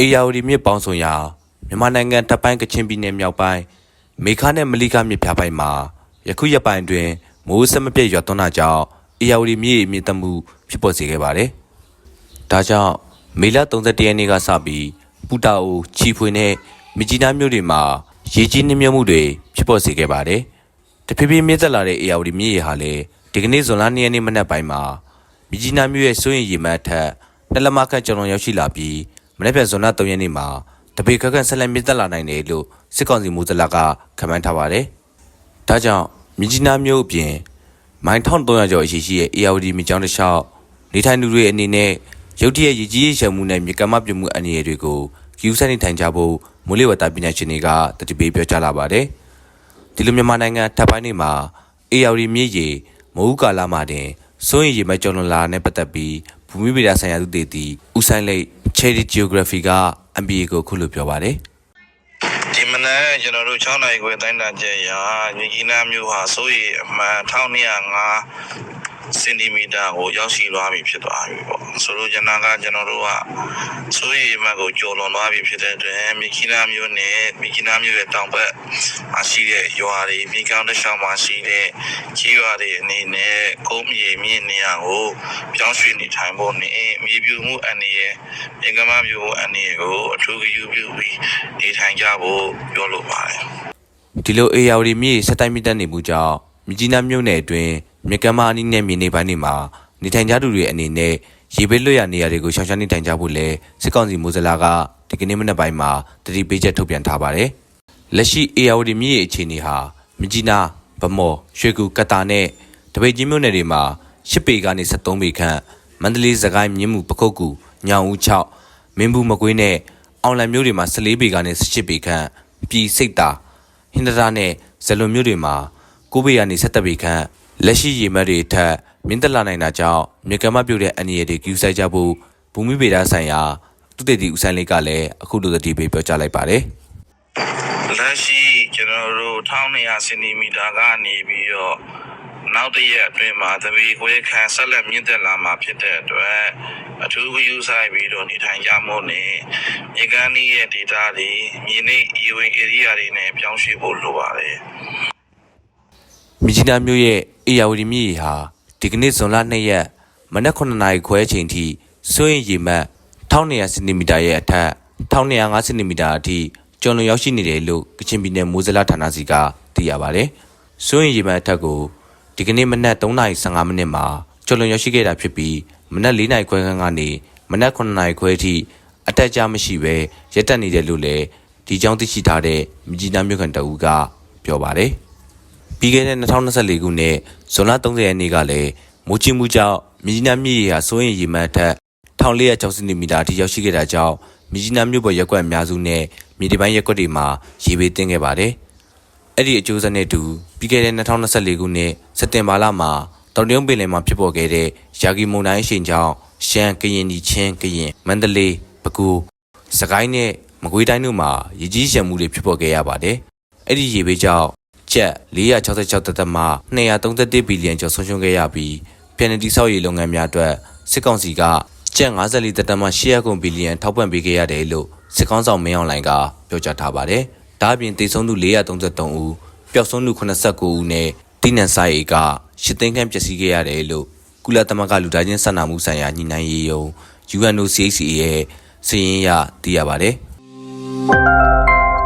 အေယာဝတီမြစ်ပေါင်းဆောင်ရာမြန်မာနိုင်ငံတပ်ပိုင်းကချင်ပြည်နယ်မြောက်ပိုင်းမေခါနဲ့မလိခမြစ်ဖြားပိုင်းမှာယခုရက်ပိုင်းတွင်မိုးဆက်မပြတ်ရွာသွန်းတာကြောင့်အေယာဝတီမြစ်ရေမြင့်တက်မှုဖြစ်ပေါ်စေခဲ့ပါတယ်။ဒါကြောင့်မေလ31ရက်နေ့ကစပြီးပူတာအိုချီဖွေနဲ့မြကြီးနားမြို့တွေမှာရေကြီးနှိမ့်မြုပ်မှုတွေဖြစ်ပေါ်စေခဲ့ပါတယ်။တဖြည်းဖြည်းမြင့်တက်လာတဲ့အေယာဝတီမြစ်ရေဟာလည်းဒီကနေ့ဇွန်လ2ရက်နေ့မနက်ပိုင်းမှာမြကြီးနားမြို့ရဲ့စိုးရင်ရေမှတ်ထက်နှစ်လက်မခန့်ကျော်လွန်ရောက်ရှိလာပြီး မနေ့ပြန်ဇွန်လ3ရက်နေ့မှာတပေခက်ခက်ဆက်လက်မြင့်တက်လာနိုင်တယ်လို့စစ်ကောင်စီမူဇလကခန့်မှန်းထားပါတယ်။ဒါကြောင့်မြကြီးနားမြို့အပြင်မိုင်1300ကျော်အရှိရှိရဲ့ ARD မြကြောင်းတစ်လျှောက်နေထိုင်သူတွေအနေနဲ့ရုတ်တရက်ရည်ကြီးရေရှမ်းမှုနဲ့မြေကမ်းမပြုမှုအနေအရာတွေကိုဂယူဆက်နေထိုင်ကြဖို့မူလဝတ္တပညာရှင်တွေကတတိပေးပြောကြားလာပါတယ်။ဒီလိုမြန်မာနိုင်ငံထပ်ပိုင်းတွေမှာ ARD မြစ်ရေမဟုတ်ကာလမှာတင်စိုးရင်ရေမကျော်လွန်လာတဲ့ပတ်သက်ပြီး ဘူမိဗေဒဆိုင်ရာသူတည်တည်ဦးဆိုင်လိတ် Cherry Geography က MBA ကိုခုလိုပြောပါတယ်ဒီမနက်ကျွန်တော်တို့6နိုင်ခွဲတိုင်းတန်ကျက်ရာမြေကြီးနားမျိုးဟာစိုးရိမ်အမှန်1205 စင်တီမီတာကိုရောက်ရှိသွားပြီဖြစ်သွားပြီပေါ့ဆိုလိုချင်တာကကျွန်တော်တို့ကစိုးရိမ်အမှန်ကိုကျော်လွန်သွားပြီဖြစ်တဲ့အတွက်မြေကြီးနားမျိုးနဲ့မြေကြီးနားမျိုးရဲ့တောင်ဘက်မှာရှိတဲ့ရွာတွေမြေကောင်းတစ်လျှောက်မှာရှိတဲ့ကြီးရွာတွေအနေနဲ့ကုန်းမြေမြင့်နေရာကိုပြောင်းရွှေ့နေထိုင်ဖို့နဲ့မြေပြူမှုအနေနဲ့မြေကမ်းမပြူမှုအနေကိုအထူးဂရုပြုပြီးနေထိုင်ကြဖို့ပြောလိုပါတယ်ဒီလို ARD မြစ်စက်တိုင်းမြင့်တက်နေမှုကြောင့်မြကြီးနားမြို့နယ်အတွင်း မြေကမ်းမအနီးနဲ့မြေနေပိုင်းတွေမှာနေထိုင်ကြသူတွေအနေနဲ့ရေဘေးလွတ်ရနေရာတွေကိုရှောင်ရှားနေထိုင်ကြဖို့လဲစစ်ကောင်စီမိုးစလာကဒီကနေ့မနက်ပိုင်းမှာတတိပေးချက်ထုတ်ပြန်ထားပါတယ်။လက်ရှိ ARD မြစ်ရဲ့အခြေအနေဟာမြကြီးနားဗမော်ရွှေကူကတာနဲ့တပိတ်ကြီးမြို့နယ်တွေမှာ10ပေကနေ73ပေခန့်မန္တလေးစကိုင်းမြင်းမှုပခုတ်ကူညောင်ဦး6မင်းဘူးမကွေးနဲ့အောင်လံမြို့တွေမှာ14ပေကနေ18ပေခန့်ပြည်စိတ်တာဟင်္ဒရာနဲ့ဇလွန်မြို့တွေမှာကိုဘေးကနေဆက်တက်ပေခန့် လက်ရှိရေမတ်တွေထက်မြင့်တက်လာနိုင်တာကြောင့်မြေကမ်းမပြုတ်တဲ့အန်ရီတွေကျူးဆိုင်ကြဖို့ဘူမိဗေဒဆိုင်ရာသူတေတီဦးဆိုင်လေးကလည်းအခုလိုသတိပေးပြောကြားလိုက်ပါတယ်လက်ရှိကျွန်တော်တို့1200စင်တီမီတာကနေပြီးတော့နောက်တစ်ရက်အတွင်းမှာသပီခွဲခံဆက်လက်မြင့်တက်လာမှာဖြစ်တဲ့အတွက်အထူးဂရုစိုက်ပြီးတော့နေထိုင်ကြမို့နဲ့မြေကမ်းနီးရဲ့ဒေတာတွေမြေနေရေဝင် area တွေနဲ့ပြောင်းရွှေ့ဖို့လိုပါတယ်မြ ကြီးနားမြို့ရဲ့အေယာဝတီမြစ်ရေဟာဒီကနေ့ဇွန်လ2ရက်မနက်9နာရီခွဲအချိန်ထိစိုးရင်ရေမတ်1200စင်တီမီတာရဲ့အထက်1205စင်တီမီတာအထိကျော်လွန်ရောက်ရှိနေတယ်လို့ကချင်ပြည်နယ်မိုးစလာဌာနစီကသိရပါတယ်။စိုးရင်ရေမတ်အထက်ကိုဒီကနေ့မနက်3:15မိနစ်မှာကျော်လွန်ရောက်ရှိခဲ့တာဖြစ်ပြီးမနက်4:00နာရီခွဲခန့်ကနေမနက်9:00နာရီခွဲအထိအတက်ကြမရှိဘဲရက်တက်နေတယ်လို့လည်းဒီကြောင်းသိရှိထားတဲ့မြကြီးနားမြို့ခံတအူးကပြောပါတယ်။ ပြီးခဲ့တဲ့2024ခုနှစ်ဇွန်လ30ရက်နေ့ကလည်းမိုးကြီးမှုကြောင့်မြကြီးနားမြစ်ရေဟာစိုးရင်ရေမှတ်ထက်1460စင်တီမီတာအထိရောက်ရှိခဲ့တာကြောင့်မြကြီးနားမြို့ပေါ်ရက်ကွက်အများစုနဲ့မြေဒီပိုင်းရက်ကွက်တွေမှာရေဘေးသင့်ခဲ့ပါတယ်။အဲ့ဒီအကျိုးဆက်နဲ့တူပြီးခဲ့တဲ့2024ခုနှစ်စက်တင်ဘာလမှာတောင်တရုံပင်လယ်မှာဖြစ်ပေါ်ခဲ့တဲ့ယာဂီမုန်တိုင်းအရှိန်ကြောင့်ရှမ်းကရင်ဒီချင်းကရင်မန္တလေးပဲခူးစကိုင်းနဲ့မကွေးတိုင်းတို့မှာရေကြီးရှမ်းမှုတွေဖြစ်ပေါ်ခဲ့ရပါတယ်။အဲ့ဒီရေဘေးကြောင့် ကျပ်466တသမ231ဘီလီယံကျော်ဆုံးရှုံးခဲ့ရပြီးပြည်내တိဆောက်ရေးလုပ်ငန်းများအတွက်စစ်ကောင်စီကကျပ်54တသမ800ကုန်ဘီလီယံထောက်ပံ့ပေးခဲ့ရတယ်လို့စစ်ကောင်ဆောင်မင်းအောင်လှိုင်ကပြောကြားထားပါတယ်။ဒါ့အပြင်တေဆုံးသူ433ဦးပျောက်ဆုံးသူ89ဦးနဲ့တိနန်ဆိုင်အေကရှစ်သိန်းခန့်ပျက်စီးခဲ့ရတယ်လို့ကုလသမဂ္ဂလူသားချင်းစာနာမှုဆိုင်ရာညှိနှိုင်းရေးယုံ UNOCHA ရဲ့စာရင်းအရသိရပါတယ်။